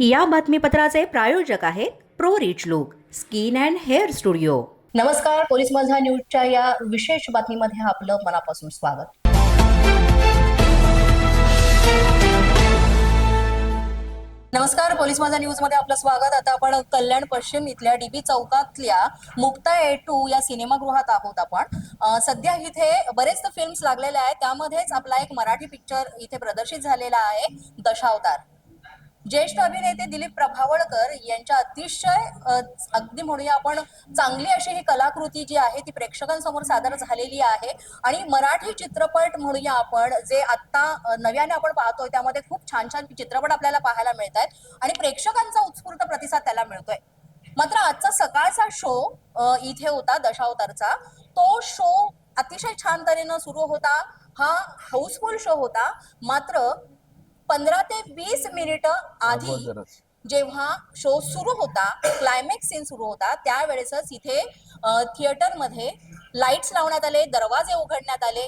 या बातमीपत्राचे प्रायोजक आहेत pro rich look skin and hair studio. नमस्कार पोलीस माझा न्यूजच्या या विशेष बातमीमध्ये आपलं मनापासून स्वागत. नमस्कार पोलीस माझा न्यूजमध्ये आपलं स्वागत. आता आपण कल्याण पश्चिम इथल्या डीबी चौकातल्या मुक्ता ए टू या सिनेमागृहात आहोत आपण. सध्या इथे बरेच फिल्म्स लागलेल्या आहेत. त्यामध्येच आपला एक मराठी पिक्चर इथे प्रदर्शित झालेला आहे दशावतार. ज्येष्ठ अभिनेते दिलीप प्रभावळकर यांच्या अतिशय अगदी म्हणूया आपण चांगली अशी ही कलाकृती जी आहे ती प्रेक्षकांसमोर सादर झालेली आहे. आणि मराठी चित्रपट म्हणूया आपण जे आता नव्याने आपण पाहतोय त्यामध्ये खूप छान छान चित्रपट आपल्याला पाहायला मिळत आहेत आणि प्रेक्षकांचा उत्स्फूर्त प्रतिसाद त्याला मिळतोय. मात्र आजचा सकाळचा शो इथे होता दशावतारचा. तो शो अतिशय छान तऱ्हेनं सुरू होता. हा हाऊसफुल शो होता. मात्र पंधरा ते वीस मिनिटं आधी जेव्हा शो सुरू होता क्लायमॅक्स सीन सुरू होता त्यावेळेसच इथे थिएटरमध्ये लाईट्स लावण्यात आले दरवाजे उघडण्यात आले.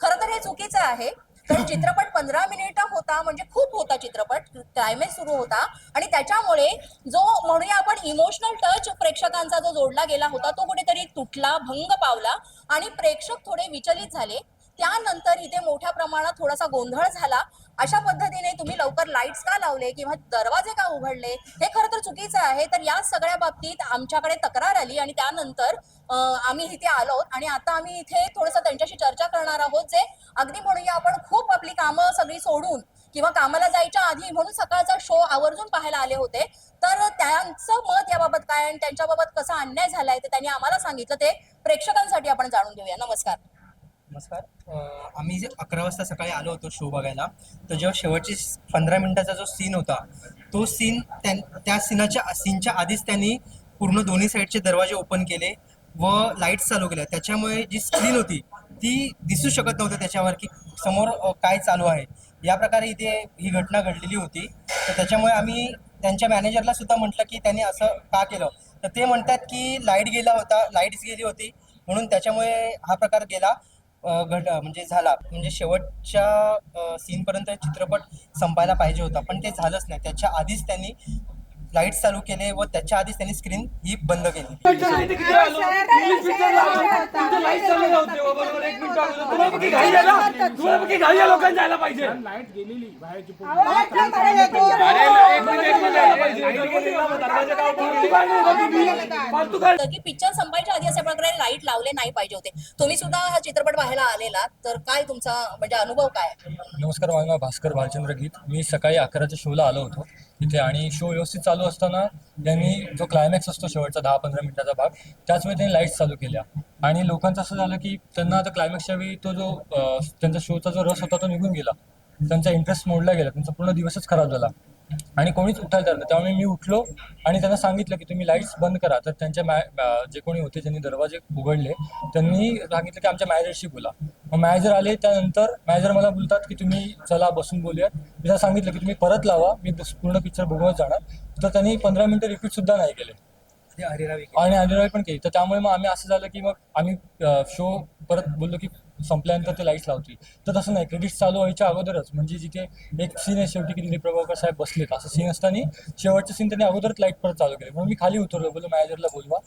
खरं तर हे चुकीचं आहे. कारण चित्रपट पंधरा मिनिटं होता म्हणजे खूप होता चित्रपट. क्लायमॅक्स सुरू होता. आणि त्याच्यामुळे जो म्हणूया आपण इमोशनल टच प्रेक्षकांचा जो जोडला गेला होता तो कुठेतरी तुटला भंग पावला आणि प्रेक्षक थोडे विचलित झाले. त्यानंतर इथे मोठ्या प्रमाणात थोडासा गोंधळ झाला. अशा पद्धतीने तुम्ही लवकर लाईट्स का लावले किंवा दरवाजे का उघडले हे खरं तर चुकीचं आहे. तर या सगळ्या बाबतीत आमच्याकडे तक्रार आली आणि त्यानंतर आम्ही इथे आलो आणि आता आम्ही इथे थोडंसं त्यांच्याशी चर्चा करणार आहोत जे अगदी म्हणूया आपण खूप आपली कामं सगळी सोडून किंवा कामाला जायच्या आधी म्हणून सकाळचा शो आवर्जून पाहायला आले होते. तर त्यांचं मत याबाबत काय आणि त्यांच्याबाबत कसा अन्याय झालाय ते त्यांनी आम्हाला सांगितलं. ते प्रेक्षकांसाठी आपण जाणून घेऊया. नमस्कार. नमस्कार. आम्ही जे अकरा वाजता सकाळी आलो होतो शो बघायला तर जेव्हा शेवटची पंधरा मिनिटाचा जो सीन होता तो सीन त्या त्या सीनाच्या सीनच्या आधीच त्यांनी पूर्ण दोन्ही साईडचे दरवाजे ओपन केले व लाईट्स चालू केल्या. त्याच्यामुळे जी स्क्रीन होती ती दिसू शकत नव्हतं त्याच्यावर की समोर काय चालू आहे. या प्रकारे इथे ही घटना घडलेली होती. तर त्याच्यामुळे आम्ही त्यांच्या मॅनेजरला सुद्धा म्हटलं की त्यांनी असं का केलं? तर ते म्हणतात की लाइट गेला होता लाईट्स गेली होती. म्हणून त्याच्यामुळे हा प्रकार गेला. घट म्हणजे झाला. म्हणजे शेवटच्या सीन पर्यंत चित्रपट संपायला पाहिजे होता. पण ते झालंच नाही. त्याच्या आधीच त्यांनी लाइट चालू केले व त्याच्या आधीच त्यांनी स्क्रीन ही बंद केली. लोकांना जायला पाहिजे. लाइट गेलेली पिक्चर संपायच्या आधी अशा प्रकारे लाइट लावले नाही पाहिजे होते. तुम्ही सुद्धा हा चित्रपट पाहायला आलेला तर काय तुमचा म्हणजे अनुभव काय? नमस्कार भास्कर भालचंद्र गीत. मी सकाळी अकराच्या शोला आलो होतो. इथे. आणि शो व्यवस्थित चालू असताना त्यांनी जो क्लायमॅक्स असतो शेवटचा दहा पंधरा मिनिटाचा भाग त्याचवेळी त्यांनी लाईट्स चालू केल्या. आणि लोकांचं असं झालं की त्यांना आता क्लायमॅक्सच्या वेळी तो जो त्यांचा शोचा जो रस होता तो निघून गेला. त्यांचा इंटरेस्ट मोडला गेला. त्यांचा पूर्ण दिवसच खराब झाला. आणि कोणीच उठायला तयार नाही. त्यामुळे मी उठलो आणि त्यांना सांगितलं की तुम्ही लाईट्स बंद करा. तर त्यांच्या मॅ जे कोणी होते त्यांनी दरवाजे उघडले त्यांनी सांगितलं की आमच्या मॅनेजरशी बोला. मग मॅनेजर आले त्यानंतर मॅनेजर मला बोलतात की तुम्ही चला बसून बोलूयात. मी त्यांना सांगितलं की तुम्ही परत लावा मी पूर्ण पिक्चर बघूनच जाणार. तर त्यांनी पंधरा मिनिटं रिपीट सुद्धा नाही केले. हरिरावी आणि अनिरावी पण केली. तर त्यामुळे मग आम्ही असं झालं की मग आम्ही शो परत बोललो की संपल्यानंतर ते लाईट्स लावतील. तर तसं नाही क्रेडिट्स चालू व्हायच्या अगोदरच म्हणजे जिथे एक सीन आहे शेवटी की प्रभाकर साहेब बसलेत असं सीन असताना शेवटचं सीन त्यांनी अगोदरच लाइट परत चालू केले. म्हणून मी खाली उतरलो बोललो मॅनेजरला बोलवा.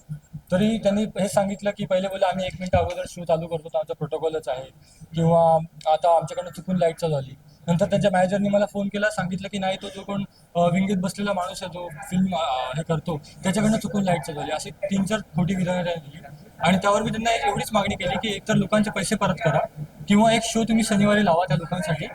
तरी त्यांनी हे सांगितलं की पहिले बोला आम्ही एक मिनिट अगोदर शो चालू करतो तर आमचा प्रोटोकॉलच आहे. किंवा आता आमच्याकडनं चुकून लाइट चालू झाली. नंतर त्यांच्या मॅनेजरनी मला फोन केला सांगितलं की नाही तो जो कोण विंगेत बसलेला माणूस आहे जो फिल्म हे करतो त्याच्याकडनं चुकून लाइट चालू झाली. अशी तीन चार खोटी विधानं त्यांनी दिली. आणि त्यावर मी त्यांना एवढीच मागणी केली की एकतर लोकांचे पैसे परत करा किंवा एक शो तुम्ही शनिवारी लावा त्या लोकांसाठी.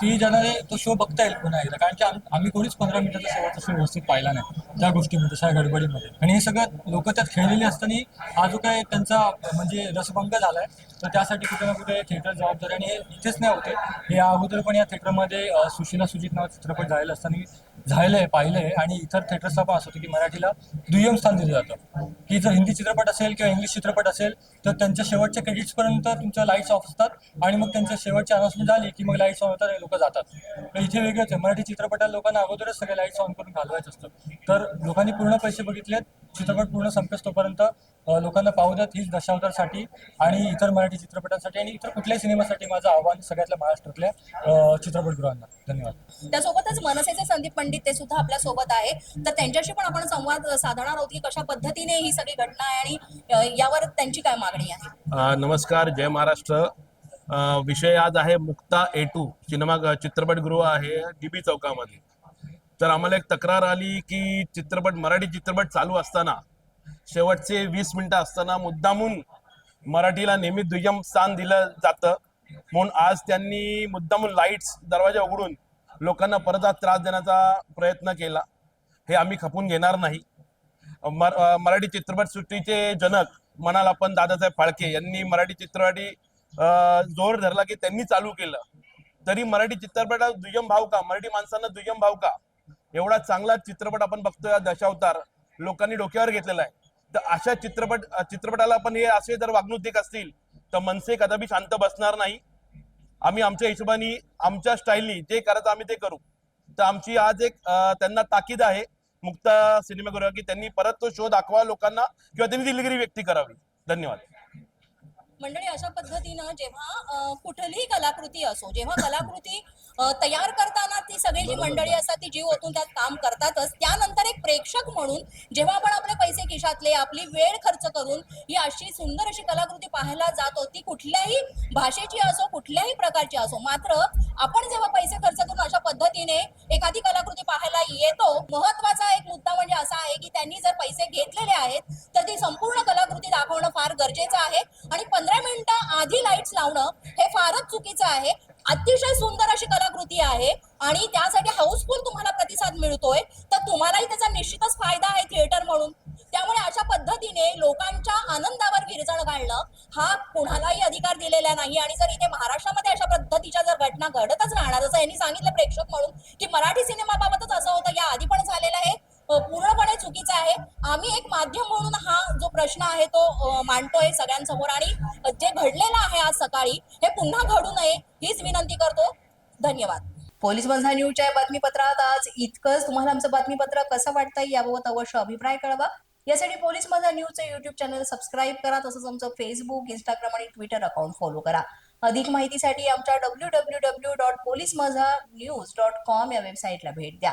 ती ज्यांना तो शो बघता येईल पुन्हा एकदा. कारण की आम्ही कोणीच पंधरा मिनिटाचा शेवटचा शो व्यवस्थित पाहिला नाही त्या गोष्टीमध्ये त्या गडबडीमध्ये. आणि हे सगळं लोक त्यात खेळलेली असताना हा जो काय त्यांचा म्हणजे रसभंग झालाय तर त्यासाठी कुठे ना कुठे थिएटर जबाबदारी आणि हे इथेच नाही होते हे अगोदर पण या थिएटरमध्ये सुशिला सुशीला सुजित नाव चित्रपट झालेला असताना झालंय पाहिलंय आणि इतर थिएटर्सला पण असं होतं की मराठीला दुय्यम स्थान दिलं जातं. की जर हिंदी चित्रपट असेल किंवा इंग्लिश चित्रपट असेल तर त्यांच्या शेवटच्या क्रेडिट्सपर्यंत तुमच्या लाईट्स ऑफ असतात आणि मग त्यांच्या शेवटची अनाउन्समेंट झाली की मग लाईट्स ऑन होतात लोक जातात. तर इथे वेगळंच आहे. मराठी चित्रपटात लोकांना अगोदरच सगळे लाईट्स ऑन करून घालवायचं असतं. तर लोकांनी पूर्ण पैसे बघितलेत. चित्रपट पूर्ण संपेस तोपर्यंत लोकांना पाहू द्यात हीच दशावतारसाठी आणि इतर मराठी चित्रपटांसाठी आणि इतर कुठल्याही सिनेमासाठी माझं आव्हान सगळ्यातल्या महाराष्ट्रातल्या चित्रपटगृहांना. धन्यवाद. त्यासोबतच मनसेचे संदीप पंडित पंडित ते सुद्धा आपल्यासोबत आहे. तर त्यांच्याशी पण आपण संवाद साधणार आहोत की कशा पद्धतीने ही सगळी घटना आहे आणि यावर त्यांची काय मागणी आहे? नमस्कार जय महाराष्ट्र. विषय आज आहे मुक्ता ए टू सिनेमा चित्रपटगृह आहे डीबी चौकामध्ये. तर आम्हाला एक तक्रार आली की चित्रपट मराठी चित्रपट चालू असताना शेवटचे वीस मिनिटं असताना मुद्दामून मराठीला नेहमी दुय्यम स्थान दिलं जातं. म्हणून आज त्यांनी मुद्दामून लाईट्स दरवाजा उघडून लोकांना परत आज त्रास देण्याचा प्रयत्न केला. हे आम्ही खपून घेणार नाही. मराठी चित्रपटसृष्टीचे जनक म्हणाल आपण दादासाहेब फाळके यांनी मराठी चित्रपटी जोर धरला की त्यांनी चालू केलं. तरी मराठी चित्रपटात दुय्यम भाव का? मराठी माणसांना दुय्यम भाव का? एवढा चांगला चित्रपट आपण बघतोय हा दशावतार. लोकांनी डोक्यावर घेतलेला आहे. तर अशा चित्रपट चित्रपटाला पण हे असे जर वागणूक देत असतील तर मनसे कदापि शांत बसणार नाही. आम्ही आमच्या हिशोबाने आमच्या स्टाईलनी जे करायचं आम्ही ते करू. तर आमची आज एक त्यांना ताकीद आहे मुक्ता सिनेमागृह की त्यांनी परत तो शो दाखवा लोकांना किंवा त्यांनी दिलगिरी व्यक्ती करावी. धन्यवाद. मंडळी अशा पद्धतीनं जेव्हा कुठलीही कलाकृती असो जेव्हा कलाकृती तयार करताना ती सगळी जी मंडळी असतात ती जीव ओतून त्यात काम करतातच. त्यानंतर एक प्रेक्षक म्हणून जेव्हा आपण आपले पैसे खिशातले आपली वेळ खर्च करून ही अशी सुंदर अशी कलाकृती पाहायला जातो ती कुठल्याही भाषेची असो कुठल्याही प्रकारची असो मात्र आपण जेव्हा पैसे खर्च करून अशा पद्धतीने एखादी कलाकृती पाहायला येतो महत्त्वाचा एक मुद्दा म्हणजे असा आहे की त्यांनी जर पैसे घेतलेले आहेत तर ती संपूर्ण कलाकृती दाखवणं फार गरजेचं आहे. आणि पंधरा मिनिटं आधी लाईट्स लावणं हे फारच चुकीचं आहे. अतिशय सुंदर अशी कलाकृती आहे आणि त्यासाठी हाऊसफुल तुम्हाला प्रतिसाद मिळतोय. तर तुम्हालाही त्याचा निश्चितच फायदा आहे थिएटर म्हणून. त्यामुळे अशा पद्धतीने लोकांच्या आनंदावर विरजण घालणं हा कुणालाही अधिकार दिलेला नाही. आणि जर इथे महाराष्ट्रामध्ये अशा पद्धतीच्या जर घटना घडतच राहणार जसं यांनी सांगितलं प्रेक्षक म्हणून की मराठी सिनेमाबाबतच असं होतं या आधी पण झालेलं आहे. पूर्ण आम्ही एक माध्यम म्हणून हा जो प्रश्न आहे तो मांडतोय सगळ्यांसमोर आणि जे घडलेलं आहे आज सकाळी हे पुन्हा घडू नये हीच विनंती करतो. धन्यवाद. पोलीस बंधा न्यूजच्या बातमीपत्रात आज इतकंच. तुम्हाला आमचं बातमीपत्र कसं वाटतंय याबाबत अवश्य अभिप्राय कळवा. यासाठी पोलीस माझा न्यूजचं युट्यूब चॅनल सबस्क्राईब करा तसंच आमचं फेसबुक इंस्टाग्राम आणि ट्विटर अकाउंट फॉलो करा. अधिक माहितीसाठी आमच्या W W W dot police Majha news dot com या वेबसाईटला भेट द्या.